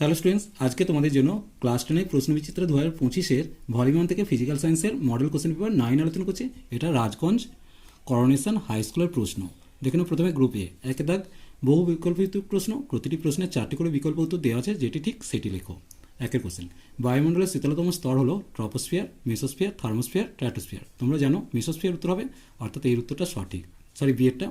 Hello students আজকে তোমাদের জন্য ক্লাস টেনের প্রশ্নবিচিত্র দু হাজার পঁচিশের ভলিউম থেকে ফিজিক্যাল সায়েন্সের মডেল কোশ্চেন পেপার নাইন আলোচনা করছি। এটা রাজগঞ্জ করোনেশন হাই স্কুলের প্রশ্ন। দেখে নাও প্রথমে গ্রুপ একে দাগ, বহু বিকল্পিত প্রশ্ন, প্রতিটি প্রশ্নের চারটি করে বিকল্প উত্তর দেওয়া আছে, যেটি ঠিক সেটি লেখো। একের কোশ্চেন বায়ুমণ্ডলের শীতলতম স্তর হলো ট্রপোস্ফিয়ার মেসোস্ফিয়ার থার্মোস্ফিয়ার ট্র্যাটোস্ফিয়ার তোমরা জানো মেসোস্ফিয়ার উত্তর হবে, অর্থাৎ এই উত্তরটা সঠিক। সরি বিয়েরটা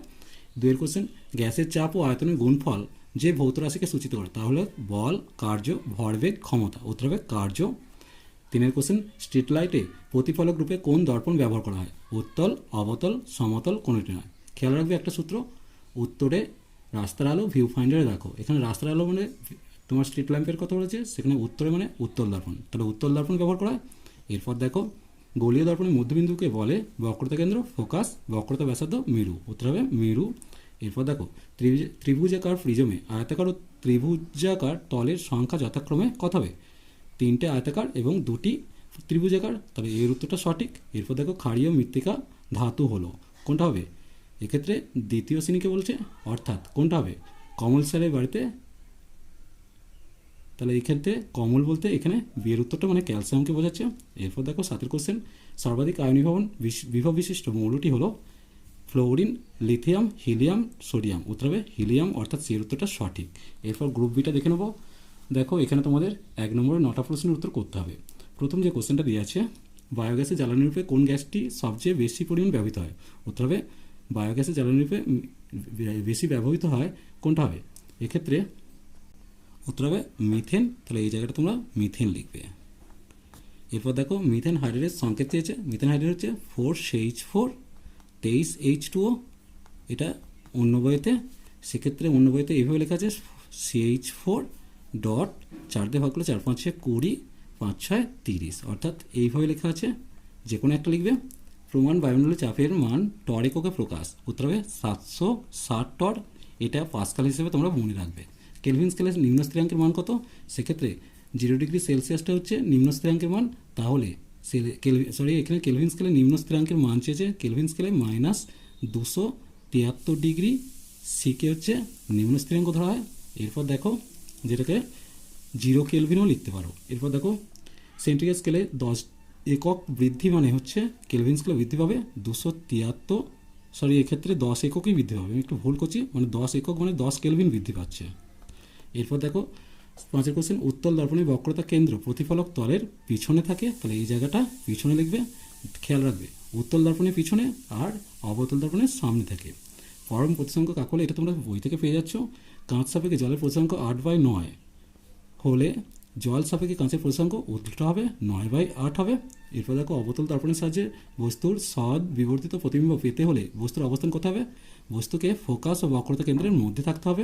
দুয়ের কোশ্চেন গ্যাসের চাপ ও আয়তনের গুণফল যে ভৌত রাশিকে সূচিত করে তাহলে বল, কার্য, ভরবেগ, ক্ষমতা। উত্তর হবে কার্য। তিনের কোশ্চেন স্ট্রিট লাইটে প্রতিফলক রূপে কোন দর্পণ ব্যবহার করা হয়? উত্তল, অবতল, সমতল কোনটি নয়? খেয়াল রাখবে একটা সূত্র। উত্তরে রাস্তার আলো ভিউ ফাইন্ডারে দেখো। এখানে রাস্তার আলো মানে তোমার স্ট্রিট ল্যাম্পের কথা বলেছে, সেখানে উত্তরে মানে উত্তল দর্পণ। তাহলে উত্তল দর্পণ ব্যবহার করা হয়? এরপর দেখো, গোলীয় দর্পণের মধ্যবিন্দুকে বলে বক্রতা কেন্দ্র ফোকাস বক্রতা ব্যাসার্ধ, মেরু। উত্তর হবে মেরু। এরপর দেখো, ত্রিভুজ- ত্রিভুজাকার প্রিজমে আয়তাকার ও ত্রিভুজাকার তলের সংখ্যা যথাক্রমে কত হবে? তিনটে আয়তাকার এবং দুটি ত্রিভুজাকার। তাহলে এর উত্তরটা সঠিক। এরপর দেখো, ক্ষারীয় মৃত্তিকা ধাতু হলো। কোনটা হবে? এক্ষেত্রে দ্বিতীয় শ্রেণীকে বলছে, অর্থাৎ কোনটা হবে? কমল স্যারের বাড়িতে। তাহলে এক্ষেত্রে কমল বলতে এখানে বিয়ের উত্তরটা মানে ক্যালসিয়ামকে বোঝাচ্ছে। এরপর দেখো, সাতের কোশ্চেন সর্বাধিক আয়নীভবন বিশ- বিভব বিশিষ্ট মৌলটি হলো ফ্লোরিন লিথিয়াম হিলিয়াম সোডিয়াম উত্তর হবে হিলিয়াম অর্থাৎ সি এর উত্তরটা সঠিক। এরপর গ্রুপ বিটা দেখে নেব। দেখো, এখানে তোমাদের এক নম্বরে নটা প্রশ্নের উত্তর করতে হবে। প্রথম যে কোশ্চেনটা দিয়ে আছে বায়োগ্যাসের জ্বালানি রূপে কোন গ্যাসটি সবচেয়ে বেশি পরিমাণ ব্যবহৃত হয়? উত্তর হবে বায়োগ্যাসের জ্বালানি রূপে বেশি ব্যবহৃত হয় কোনটা হবে? এক্ষেত্রে উত্তর হবে মিথেন তাহলে এই জায়গাটা তোমরা মিথেন লিখবে। এরপর দেখো মিথেন হাইড্রেটের সংকেত চেয়েছে। মিথেন হাইড্রেট হচ্ছে ফোর সেইচ ফোর তেইশ এইচ টুও এটা অন্য বইতে, সেক্ষেত্রে অন্য বইতে এইভাবে লেখা আছে সিএইচ ফোর ডট চার দিয়ে ভাগ করলে চার, পাঁচ, ছয়, কুড়ি, পাঁচ, ছয়, তিরিশ। অর্থাৎ এইভাবে লেখা আছে যে কোনো একটা লিখবে। প্রমাণ বায়ুমণ্ডলের চাপের মান টর এককে প্রকাশ। উত্তর হবে সাতশো ষাট টর। এটা পাসকাল হিসেবে তোমরা মনে রাখবে। কেলভিন স্কেলের নিম্ন স্থিরাঙ্কের মান কত? সেক্ষেত্রে জিরো ডিগ্রি সেলসিয়াসটা হচ্ছে নিম্ন স্থিরাঙ্কের মান। তাহলে সরি এখানে কেলভিন স্কেলে নিম্ন স্থিরাঙ্কের মান চেয়েছে কেলভিন স্কেলে মাইনাস দুশো তিয়াত্তর ডিগ্রি সিকে হচ্ছে নিম্ন স্থিরাঙ্ক ধরা হয় এরপর দেখো যেটাকে জিরো কেলভিনও লিখতে পারো এরপর দেখো সেন্টিগ্রেড স্কেলে দশ একক বৃদ্ধি মানে হচ্ছে কেলভিন স্কেলে বৃদ্ধি পাবে দুশো তিয়াত্তর সরি এক্ষেত্রে দশ এককই বৃদ্ধি পাবে আমি একটু ভুল করছি মানে দশ একক মানে দশ কেলভিন বৃদ্ধি পাচ্ছে এরপর দেখো পাঁচের কোশ্চেন উত্তল দর্পণের বক্রতা কেন্দ্র, প্রতিফলক তলের পিছনে থাকে, তাহলে এই জায়গাটা পিছনে লিখবে, খেয়াল রাখবে উত্তল দর্পণের পিছনে আর অবতল দর্পণের সামনে থাকে। পরম প্রতিসংখ্য কাকলে, এটা তোমরা বই থেকে পেয়ে যাচ্ছ, কাঁচ সাপেক্ষে জলের প্রতিসংখ্য আট বাই নয়, হলে জল সাপেক্ষে কাঁচের প্রতিসংখ্য উল্টো হবে, নয় বাই আট হবে। এরপর দেখো, অবতল দর্পণের সাহায্যে বস্তুর সদ বিবর্তিত প্রতিবিম্ব পেতে হলে বস্তুর অবস্থান করতে হবে? বস্তুকে ফোকাস ও বক্রতা কেন্দ্রের মধ্যে থাকতে হবে।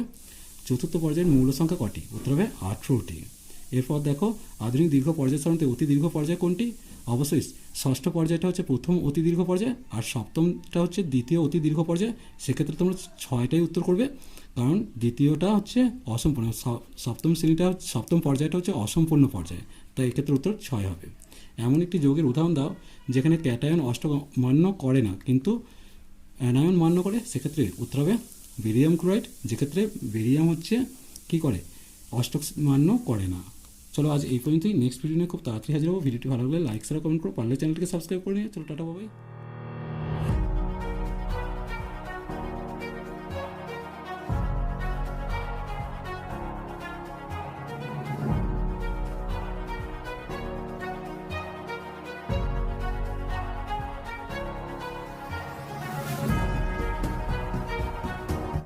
চতুর্থ পর্যায়ের মৌল সংখ্যা কটি? উত্তর হবে আঠেরোটি। এরপর দেখো, আধুনিক দীর্ঘ পর্যায় সাধারণত অতি দীর্ঘ পর্যায় কোনটি? অবশ্যই ষষ্ঠ পর্যায়টা হচ্ছে প্রথম অতি দীর্ঘ পর্যায় আর সপ্তমটা হচ্ছে দ্বিতীয় অতি দীর্ঘ পর্যায়। সেক্ষেত্রে তোমরা ছয়টাই উত্তর করবে। কারণ দ্বিতীয়টা হচ্ছে অসম্পূর্ণ সপ্তম শ্রেণীটা, সপ্তম পর্যায়টা হচ্ছে অসম্পূর্ণ পর্যায়। তাই এক্ষেত্রে উত্তর ছয় হবে। এমন একটি যোগের উদাহরণ দাও, যেখানে ক্যাটায়ন অষ্ট মান্য করে না, কিন্তু অ্যানায়ন মান্য করে, সেক্ষেত্রে উত্তর হবে বেরিয়াম ক্লোরাইড যেক্ষেত্রে বেরিয়াম হচ্ছে কি করে? অষ্টক মান্য করে না। চলো আজ এই পর্যন্তই। নেক্সট ভিডিও নিয়ে খুব তাড়াতাড়ি হাজির হব। ভিডিওটি ভালো লাগলে লাইক সারা কমেন্ট করো। পারলে চ্যানেলটিকে সাবস্ক্রাইব করে নিয়ে চলো, টাটা বাবাই